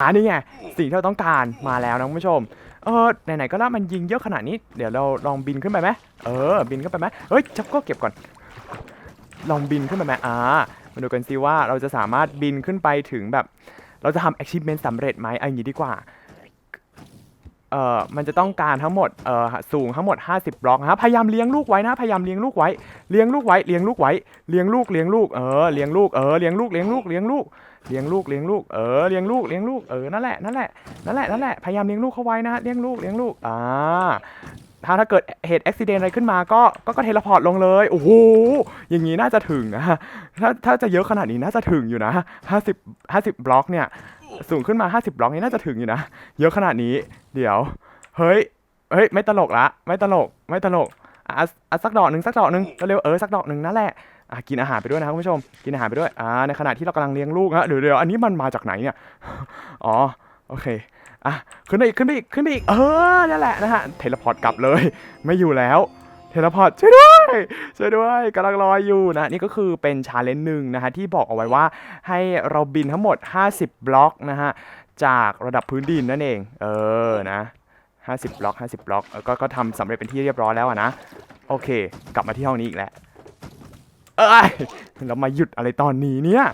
อันนี้ไงสิ่งที่เราต้องการมาแล้วนะคุณผู้ชม เออไหนๆก็แล้วมันยิงเยอะขนาดนี้เดี๋ยวเราลองบินขึ้นไปไหมเออ บินขึ้นไปไหมเฮ้ยจับก็เก็บก่อน ลองบินขึ้นไปไหมอ่ามาดูกันซิว่าเราจะสามารถบินขึ้นไปถึงแบบ เราจะทำ achievement สำเร็จไหมเอันนี้ดีกว่าเอ่อมันจะต้องการทั้งหมดเอ่อสูงทั้งหมด 50 บล็อกนะครับพยายามเลี้ยงลูกไว้นะ พยายามเลี้ยงลูกไว้ เลี้ยงลูกไว้ เลี้ยงลูกไว้ เลี้ยงลูก เลี้ยงลูก เออ เลี้ยงลูก เออ เลี้ยงลูก เลี้ยงลูก เลี้ยงลูก เลี้ยงลูกเลี้ยงลูก เออ เลี้ยงลูกเลี้ยงลูก เออ นั่นแหละ นั่นแหละ นั่นแหละ นั่นแหละ พยายามเลี้ยงลูกเขาไว้นะเลี้ยงลูกเลี้ยงลูก อ่า ถ้าถ้าเกิดเหตุอุบิเหตุอะไรขึ้นมา ก็ ก็ก็เทเลพอร์ตลงเลย โอ้โห อย่างนี้น่าจะถึงนะถ้า ถ้าจะเยอะขนาดนี้น่าจะถึงอยู่นะ50 50บล็อกเนี่ย สูงขึ้นมา50บล็อกนี่น่าจะถึงอยู่นะ เยอะขนาดนี้ เดี๋ยว เฮ้ย เฮ้ย ไม่ตลกละ ไม่ตลก ไม่ตลกอะอะสักดอกหนึ่งสักดอกหนึ่งเร็วเออ สักดอกหนึ่งนั่นแหละ อะกินอาหารไปด้วยนะคุณผู้ชม กินอาหารไปด้วยอ่าในขณะที่เรากำลังเลี้ยงลูกฮะเดี๋ยวเดี๋ยวอันนี้มันมาจากไหนเนี่ยอ๋อโอเคอะขึ้นไปอีกขึ้นไปอีกขึ้นไปอีกเออนั่นแหละนะฮะเทเลพอร์ตกลับเลย ไม่อยู่แล้วเทเลพอร์ตช่วยด้วยช่วยด้วยกำลังรอยอยู่นะนี่ก็คือเป็นชาเลนจ์หนึ่งนะฮะที่บอกเอาไว้ว่าให้เราบินทั้งหมด 50 บล็อกนะฮะจากระดับพื้นดินนั่นเอง เออนะ50บล็อก50บล็อกเออก็ก็ทำสำเร็จเป็นที่เรียบร้อยแล้วนะ โอเค กลับมาที่ห้องนี้อีกแล้ว เอ้ยเรามาหยุดอะไรตอนนี้เนี่ย